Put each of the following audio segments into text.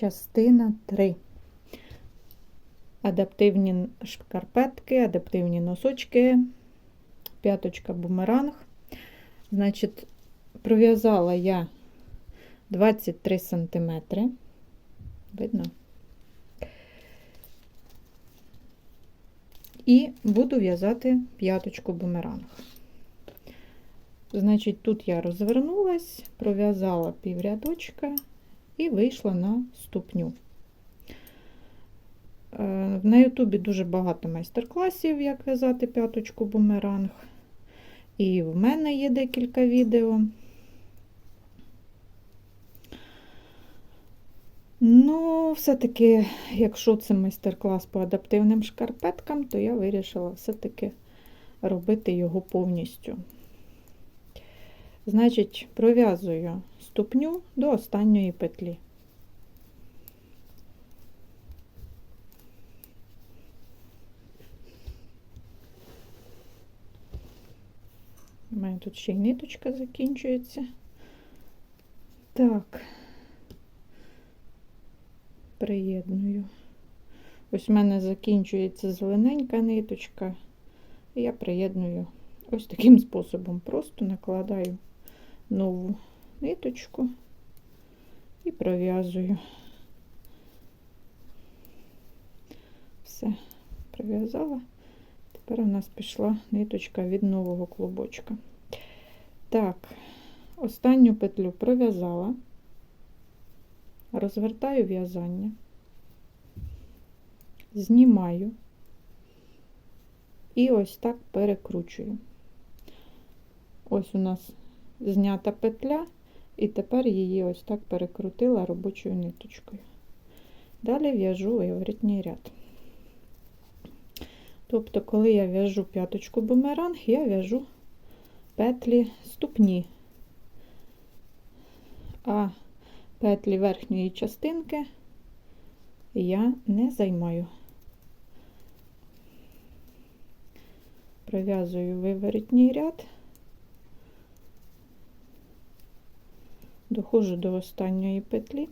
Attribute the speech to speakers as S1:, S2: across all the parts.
S1: Частина 3. Адаптивні шкарпетки, адаптивні носочки, п'яточка бумеранг. Значить, пров'язала я 23 см. Видно? І буду в'язати п'яточку бумеранг. Значить, тут я розвернулась, пров'язала піврядочка і вийшла на ступню. Е, На Ютубі дуже багато майстер-класів, як в'язати п'яточку бумеранг. І в мене є декілька відео. Ну, все-таки, якщо це майстер-клас по адаптивним шкарпеткам, то я вирішила все-таки робити його повністю. Значить, пров'язую ступню до останньої петлі. У мене тут ще й ниточка закінчується. Так, приєдную. Ось в мене закінчується зелененька ниточка, і я приєдную ось таким способом. Просто накладаю нову ниточку і пров'язую. Все, пров'язала. Тепер у нас пішла ниточка від нового клубочка. Так, останню петлю пров'язала, розвертаю в'язання, знімаю і ось так перекручую. Ось у нас знята петля, і тепер її ось так перекрутила робочою ниточкою. Далі в'яжу виворітній ряд. Тобто, коли я в'яжу п'яточку бумеранг, я в'яжу петлі ступні, а петлі верхньої частинки я не займаю. Пров'язую виворітній ряд, доходжу до останньої петлі.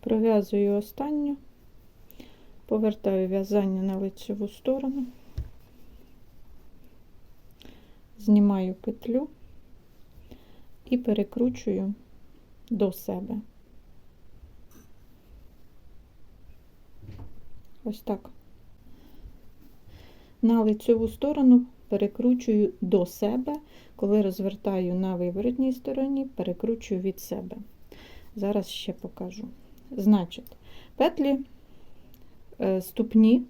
S1: Пров'язую останню, повертаю в'язання на лицеву сторону, знімаю петлю і перекручую до себе. Ось так. На лицеву сторону перекручую до себе, коли розвертаю на виворотній стороні, перекручую від себе. Зараз ще покажу. Значить, петлі ступні,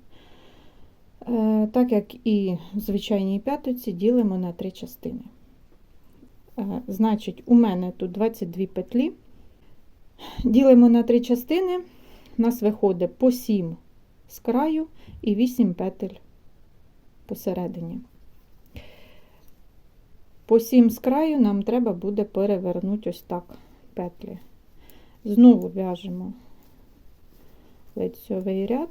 S1: е, так як і в звичайній п'ятоці, ділимо на три частини. Е, Значить, у мене тут 22 петлі. Ділимо на три частини, у нас виходить по 7 з краю і 8 петель посередині. По 7 з краю нам треба буде перевернути ось так петлі. Знову в'яжемо лицьовий ряд.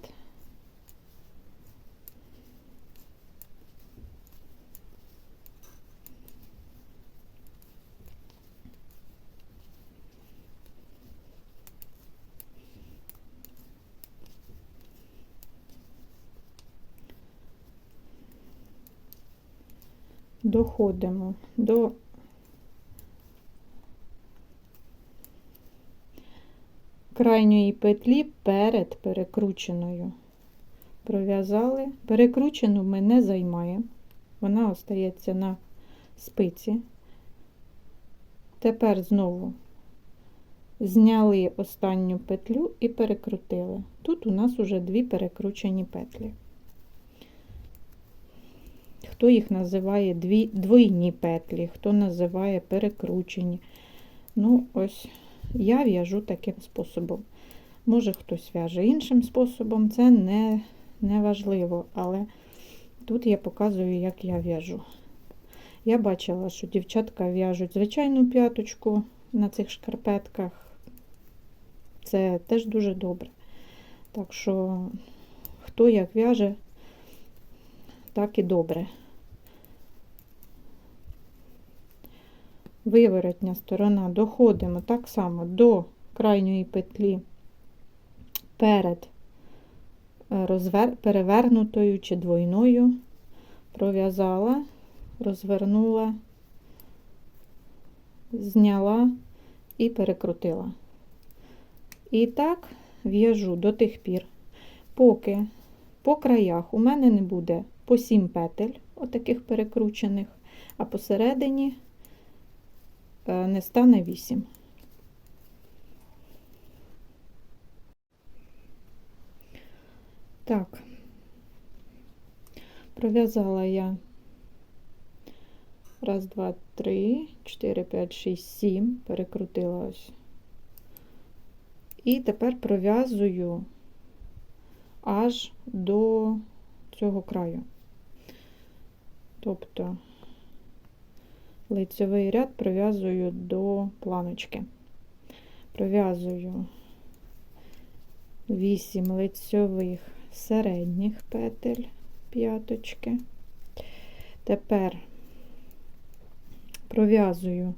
S1: Доходимо до крайньої петлі перед перекрученою. Пров'язали. Перекручену ми не займаємо, вона остається на спиці. Тепер знову зняли останню петлю і перекрутили. Тут у нас уже дві перекручені петлі. Хто їх називає дві, двойні петлі, хто називає перекручені. Ну, ось я в'яжу таким способом. Може, хтось в'яже іншим способом, це не, не важливо, але Тут я показую, як я в'яжу. Я бачила, що дівчатка в'яжуть звичайну п'яточку на цих шкарпетках. Це теж дуже добре. Так що, хто як в'яже, так і добре. Виворотня сторона. Доходимо так само до крайньої петлі перед е, розвер... перевернутою чи двойною, пров'язала, розвернула, зняла і перекрутила. І так в'яжу до тих пір, поки по краях у мене не буде по 7 петель, отаких перекручених, а посередині не стане 8. Так, пров'язала я раз, два, три, чотири, п'ять, шість, сім, перекрутила ось. І тепер пров'язую аж до цього краю. Тобто лицьовий ряд пров'язую до планочки. Пров'язую 8 лицьових середніх петель п'яточки. Тепер пров'язую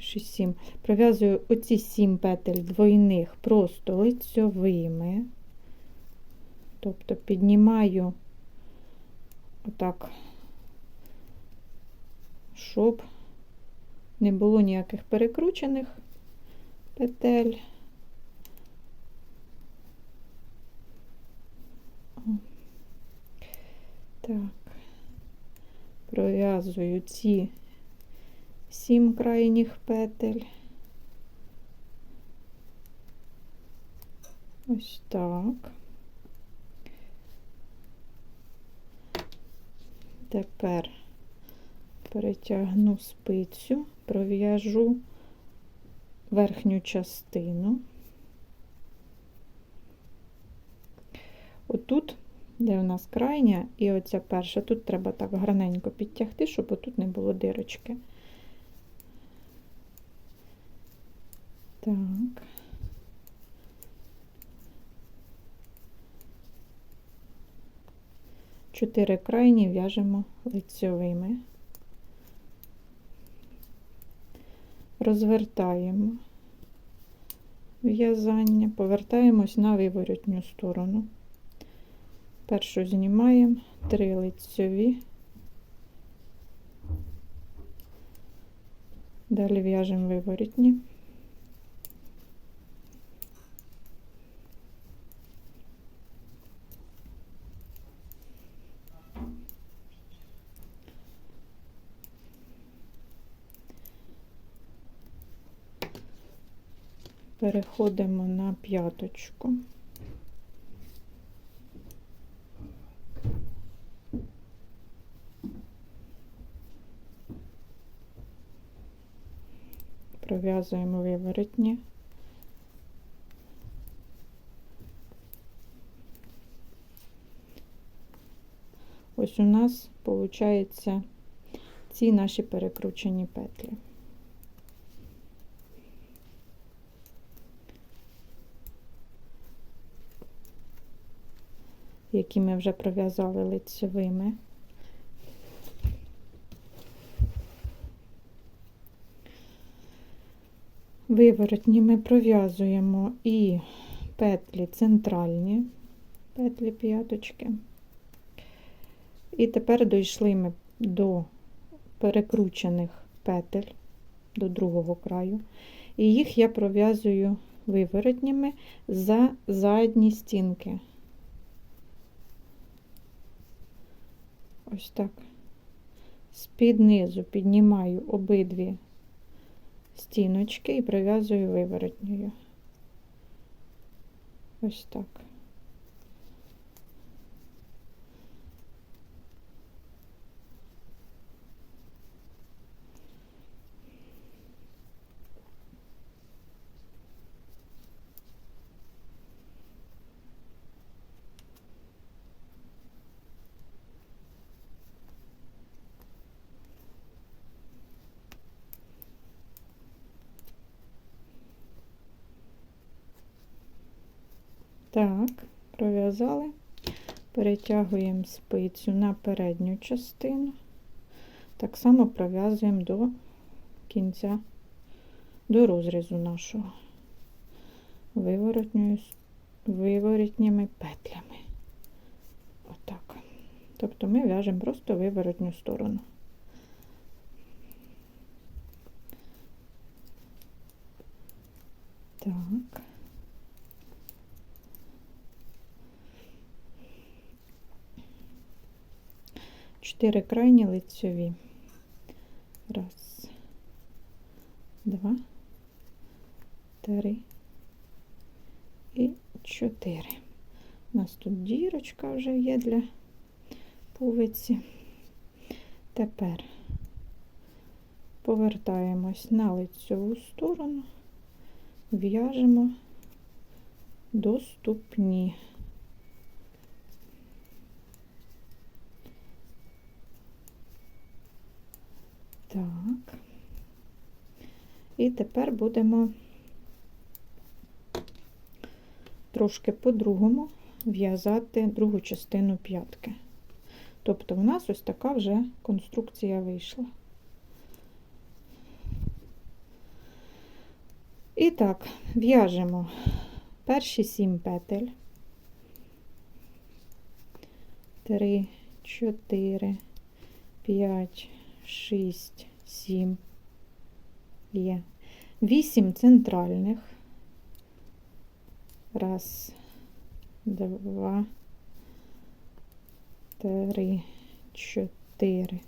S1: 6-7, пров'язую оці 7 петель двойних просто лицьовими, тобто піднімаю отак, щоб не було ніяких перекручених петель. Так, пров'язую ці сім крайніх петель. Ось так. Тепер перетягну спицю, пров'яжу верхню частину. Отут де у нас крайня, і оця перша. Тут треба так гарненько підтягти, щоб отут не було дирочки. Так. Чотири крайні в'яжемо лицьовими, розвертаємо в'язання, повертаємось на виворотню сторону. Першу знімаємо три лицьові, далі в'яжемо виворітні. Переходимо на п'яточку. пров'язуємо виворотні. Ось у нас виходить ці наші перекручені петлі. Які ми вже пров'язали лицевими. Виворотні ми пров'язуємо і петлі центральні, петлі п'яточки. І тепер дійшли ми до перекручених петель до другого краю. І їх я пров'язую виворотніми за задні стінки. Ось так. З-під низу піднімаю обидві стіночки і прив'язую виворотньою. Ось так. Так, пров'язали, перетягуємо спицю на передню частину. Так само пров'язуємо до кінця, до розрізу нашого виворотніми петлями. Отак. Тобто ми в'яжемо просто виворотню сторону. Так. Чотири крайні лицьові. Раз, два, три і чотири. У нас тут дірочка вже є для пувиці. Тепер повертаємось на лицьову сторону, в'яжемо до ступні. Так. І тепер будемо трошки по-другому в'язати другу частину п'ятки. Тобто в нас ось така вже конструкція вийшла. І так, в'яжемо перші сім петель. Три, чотири, п'ять, шість, сім. Є. Вісім центральних. Раз, два, три, чотири,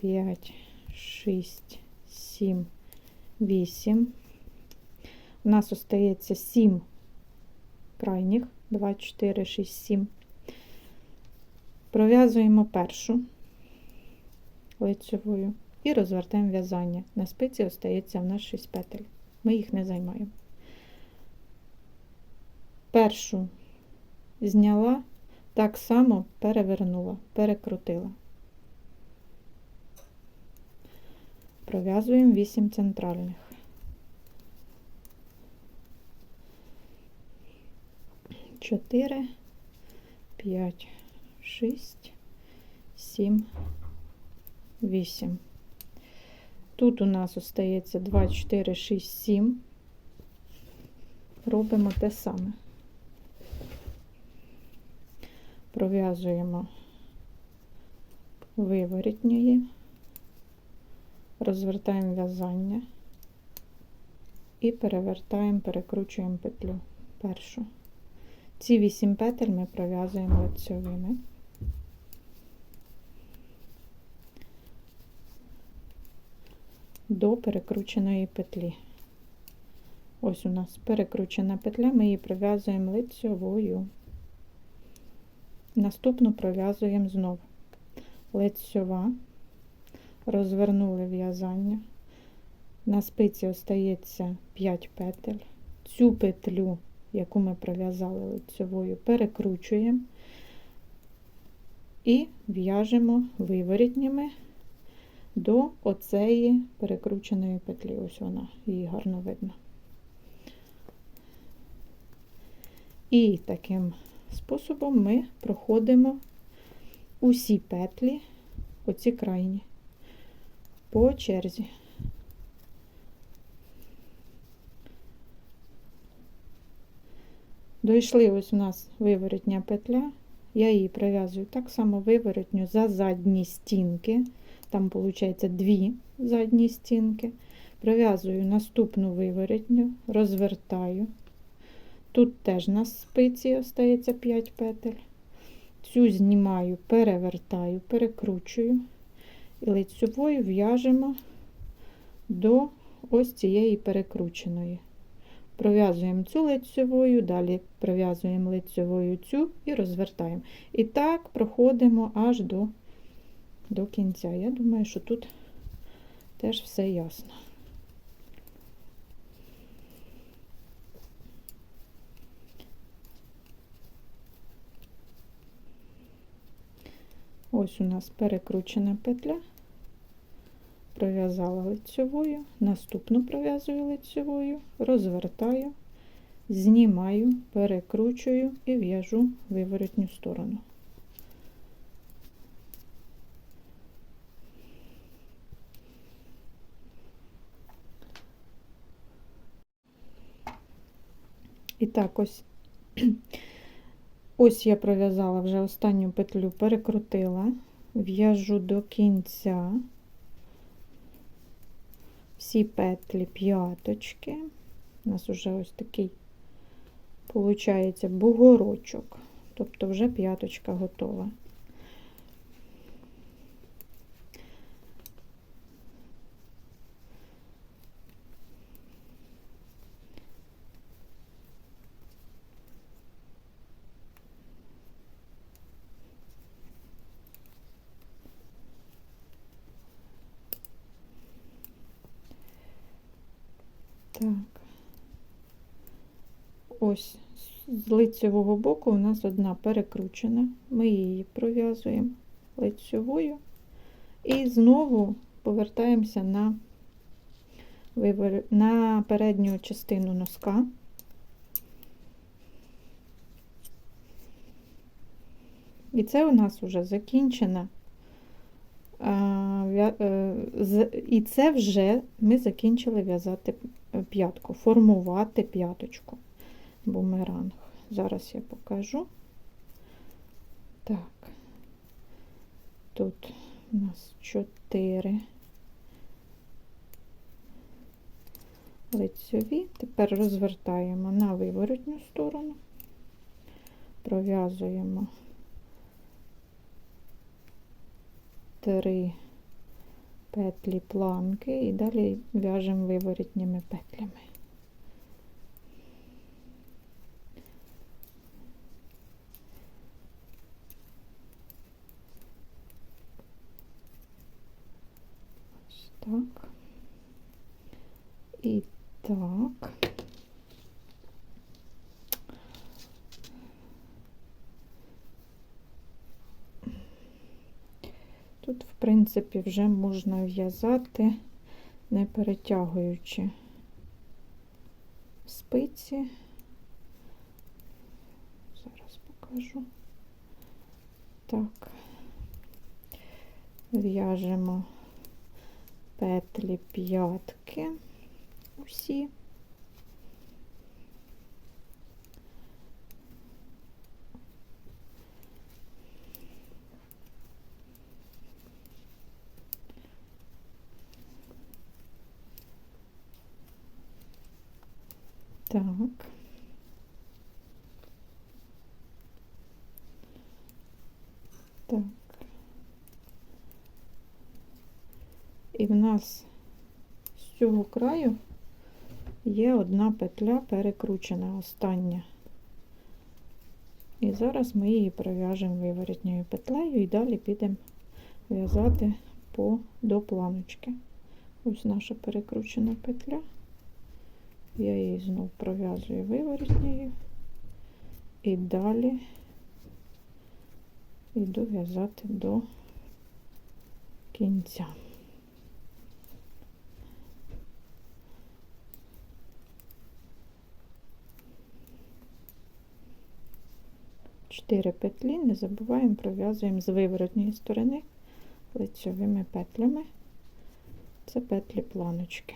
S1: п'ять, шість, сім, вісім. У нас остається сім крайніх. Два, чотири, шість, сім. Пров'язуємо першу лицьовою і розвертаємо в'язання. На спиці остається в нас 6 петель. Ми їх не займаємо. Першу зняла, так само перевернула, перекрутила. Пров'язуємо 8 центральних. Чотири, п'ять, шість, сім, вісім. Тут у нас остається 2, 4, 6, 7. Робимо те саме. Пров'язуємо виворітньої, розвертаємо в'язання і перевертаємо, перекручуємо петлю першу. Ці 8 петель ми пров'язуємо лицьовими. До перекрученої петлі. Ось у нас перекручена петля, ми її пров'язуємо лицьовою. Наступну пров'язуємо знову лицьова, розвернули в'язання. На спиці остається 5 петель. Цю петлю, яку ми пров'язали лицьовою, перекручуємо і в'яжемо виворітніми до оцеї перекрученої петлі. Ось вона, її гарно видно. І таким способом ми проходимо усі петлі, оці крайні, по черзі. Дійшли ось у нас виворотня петля, я її прив'язую так само виворотню за задні стінки. Там, виходить, дві задні стінки. Пров'язую наступну виворотню, розвертаю. Тут теж на спиці остається 5 петель. Цю знімаю, перевертаю, перекручую і лицьовою в'яжемо до ось цієї перекрученої. Пров'язуємо цю лицьовою, далі пров'язуємо лицьовою цю і розвертаємо. І так проходимо аж до до кінця. Я думаю, що тут теж все ясно. Ось у нас перекручена петля, пров'язала лицьовою, наступну пров'язую лицьовою, розвертаю знімаю, перекручую і в'яжу виворотню сторону. І так, ось ось я пров'язала вже останню петлю, перекрутила, в'яжу до кінця всі петлі п'яточки. У нас вже ось такий, виходить, бугорочок, тобто вже п'яточка готова. Так. Ось з лицевого боку у нас одна перекручена. Ми її пров'язуємо лицевою і знову повертаємося на, на передню частину носка. І це у нас вже закінчена Е, і це вже ми закінчили в'язати п'ятку, формувати п'яточку бумеранг. Зараз я покажу. Так, тут у нас 4 лицьові. Тепер розвертаємо на виворотню сторону, пров'язуємо три петлі планки і далі в'яжемо виворітніми петлями. Ось так. І так. Тут, в принципі, вже можна в'язати, не перетягуючи спиці. Зараз покажу. Так, в'яжемо петлі п'ятки усі. Так. Так. І в нас з цього краю є одна петля перекручена, остання. І зараз ми її пров'яжемо виворотньою петлею і далі підемо в'язати по до планочки. Ось наша перекручена петля. Я її знов пров'язую виворотнею і далі йду в'язати до кінця. Чотири петлі, не забуваємо, пров'язуємо з виворотньої сторони лицьовими петлями. Це петлі планочки.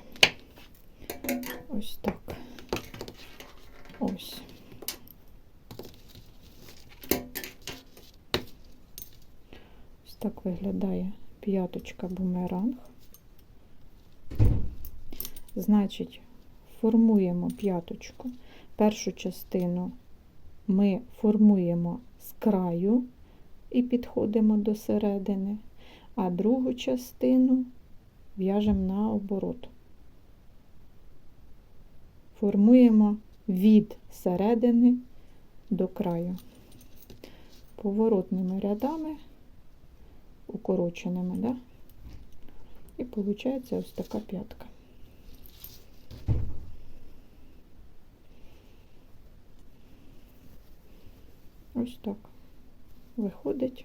S1: Ось так. Ось. Ось так виглядає п'яточка бумеранг. Значить, формуємо п'яточку. Першу частину ми формуємо з краю і підходимо до середини, а другу частину в'яжемо на оборот формуємо від середини до краю, поворотними рядами, укороченими, да? і виходить ось така п'ятка. Ось так виходить.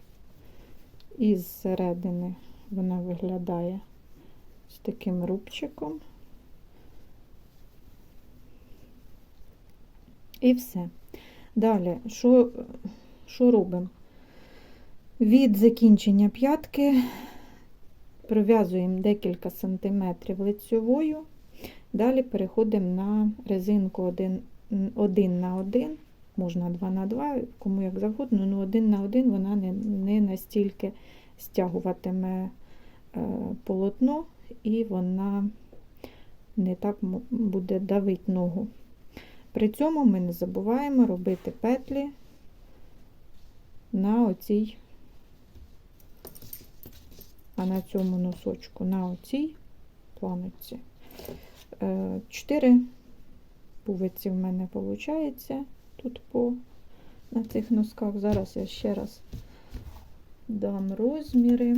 S1: Із середини вона виглядає з таким рубчиком. І все. Далі, що, що робимо? Від закінчення п'ятки пров'язуємо декілька сантиметрів лицьовою. Далі переходимо на резинку 1, 1 на 1, можна 2 на 2, кому як завгодно, але 1 на 1 вона не, не настільки стягуватиме е, полотно і вона не так буде давити ногу. При цьому ми не забуваємо робити петлі на оцій, а на цьому носочку, на оцій планочці. Е, Чотири пувиці в мене виходить тут по на цих носках. Зараз я ще раз дам розміри.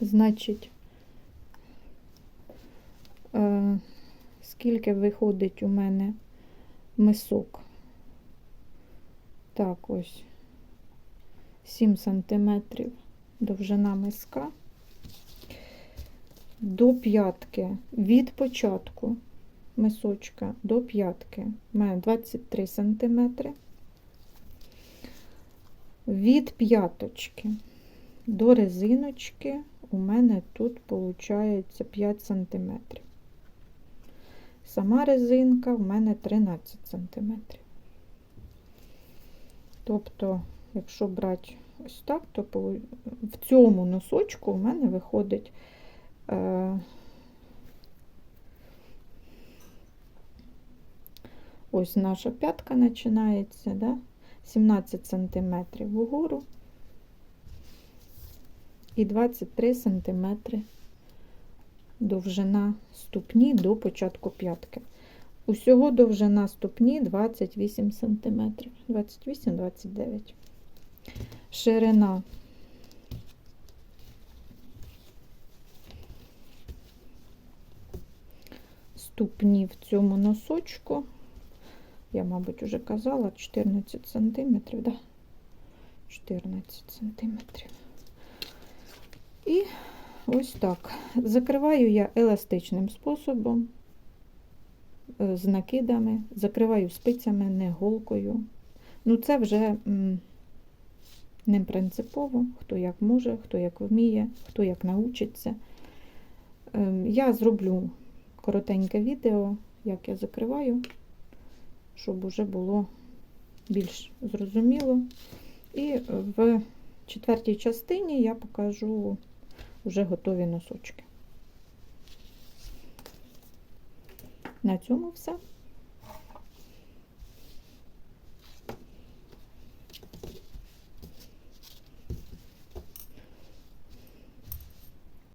S1: Значить, е, скільки виходить у мене мисок? Так, ось 7 сантиметрів довжина миска. До п'ятки від початку мисочка до п'ятки у мене 23 сантиметри. Від п'яточки до резиночки у мене тут виходить 5 сантиметрів. Сама резинка в мене 13 сантиметрів. Тобто, якщо брати ось так, то в цьому носочку у мене виходить е, ось наша п'ятка починається, да? 17 сантиметрів вгору і 23 сантиметри довжина ступні до початку п'ятки. Усього довжина ступні 28 см. 28-29. Ширина ступні в цьому носочку. Я, мабуть, вже казала 14 см, да? 14 см. І ось так. Закриваю я еластичним способом, е, з накидами, закриваю спицями, не голкою. Ну, це вже не принципово, хто як може, хто як вміє, хто як научиться. Ем, Я зроблю коротеньке відео, як я закриваю, щоб уже було більш зрозуміло. І в четвертій частині я покажу вже готові носочки. На цьому все.